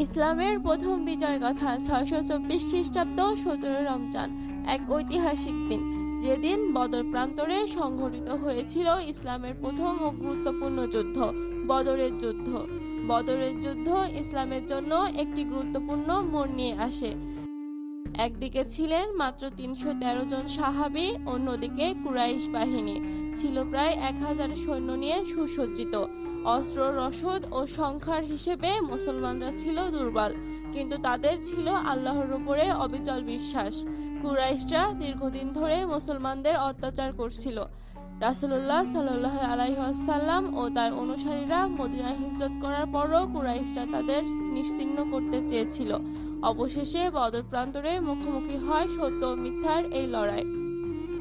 ইসলামের প্রথম বিজয় কথা ছয়শো চব্বিশ খ্রিস্টাব্দ সতেরো রমজান, এক ঐতিহাসিক দিন। যেদিন বদর প্রান্তরে সংঘটিত হয়েছিল ইসলামের প্রথম ও গুরুত্বপূর্ণ যুদ্ধ, বদরের যুদ্ধ। বদরের যুদ্ধ ইসলামের জন্য একটি গুরুত্বপূর্ণ মোড় নিয়ে আসে। একদিকে ছিলেন মাত্র তিনশো তেরো জন সাহাবি, অন্যদিকে কুরাইশ বাহিনী। ছিল প্রায় এক হাজার সৈন্য নিয়ে সুসজ্জিত। অস্ত্র রসদ ও সংখ্যার হিসেবে মুসলমানরা ছিল দুর্বল, কিন্তু তাদের ছিল আল্লাহর উপরে অবিচল বিশ্বাস। কুরাইশরা দীর্ঘদিন ধরে মুসলমানদের অত্যাচার করছিল। রাসুল্লাহ সাল্লাহ আলাইসাল্লাম ও তার অনুসারীরা মদিনা হিজরত করার পরও কুরাইশরা তাদের নিশ্চিহ্ন করতে চেয়েছিল। অবশেষে বদর প্রান্তরে মুখোমুখি হয় সত্য মিথ্যার এই লড়াই।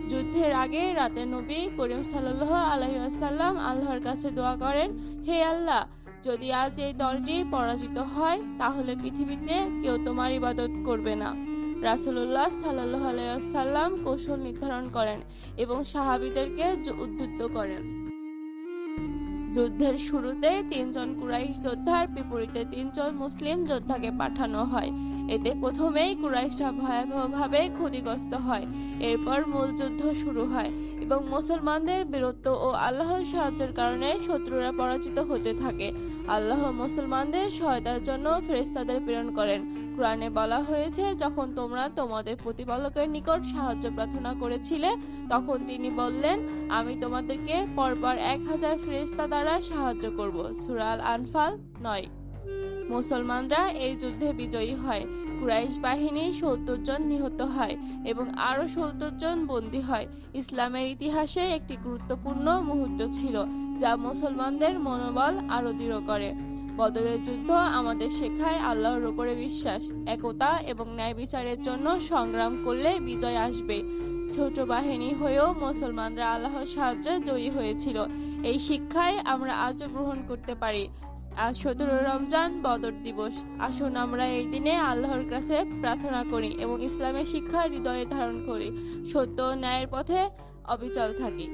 যুদ্ধের আগে রাতে নবী করিম সাল্লাহ আলহিহাসাল্লাম আল্লাহর কাছে দোয়া করেন, হে আল্লাহ, যদি আজ এই দলটি পরাজিত হয়, তাহলে পৃথিবীতে কেউ তোমার ইবাদত করবে না। রাসুল্লাহ সাল্লাহ আলাইসাল্লাম কৌশল নির্ধারণ করেন এবং সাহাবিদেরকে উদ্বুদ্ধ করেন। যুদ্ধের শুরুতে তিনজন কুরাইশ যোদ্ধার বিপরীতে তিনজন মুসলিম যোদ্ধাকে পাঠানো হয়। এতে প্রথমেই কুরাইশরা ভয়াবহভাবে ক্ষতিগ্রস্ত হয়, এরপর মূল যুদ্ধ শুরু হয় এবং মুসলমানদের বীরত্ব ও আল্লাহর সাহায্যের কারণে শত্রুরা পরাজিত হতে থাকে। আল্লাহ মুসলমানদের সহায়তার জন্য ফেরেশতাদের প্রেরণ করেন। কোরআনে বলা হয়েছে, যখন তোমরা তোমাদের প্রতিপালকের নিকট সাহায্য প্রার্থনা করেছিলে, তখন তিনি বললেন, আমি তোমাদেরকে পরপর এক হাজার ফেরেশতা দ্বারা সাহায্য করব। সুরাল আনফাল নয়। মুসলমানরা এই যুদ্ধে বিজয়ী হয়। কুরাইশ বাহিনী সত্তর জন নিহত হয় এবং আরও সত্তর জন বন্দী হয়। ইসলামের ইতিহাসে একটি গুরুত্বপূর্ণ মুহূর্ত ছিল, যা মুসলমানদের মনোবল আরও দৃঢ় করে। বদরের যুদ্ধ আমাদের শেখায় আল্লাহর উপরে বিশ্বাস, একতা এবং ন্যায় বিচারের জন্য সংগ্রাম করলে বিজয় আসবে। ছোট বাহিনী হয়েও মুসলমানরা আল্লাহর সাহায্যে জয়ী হয়েছিল। এই শিক্ষায় আমরা আজও গ্রহণ করতে পারি। আজ সতেরো রমজান, বদর দিবস। আসুন আমরা এই দিনে আল্লাহর কাছে প্রার্থনা করি এবং ইসলামের শিক্ষা হৃদয়ে ধারণ করি। সত্য ন্যায়ের পথে অবিচল থাকি।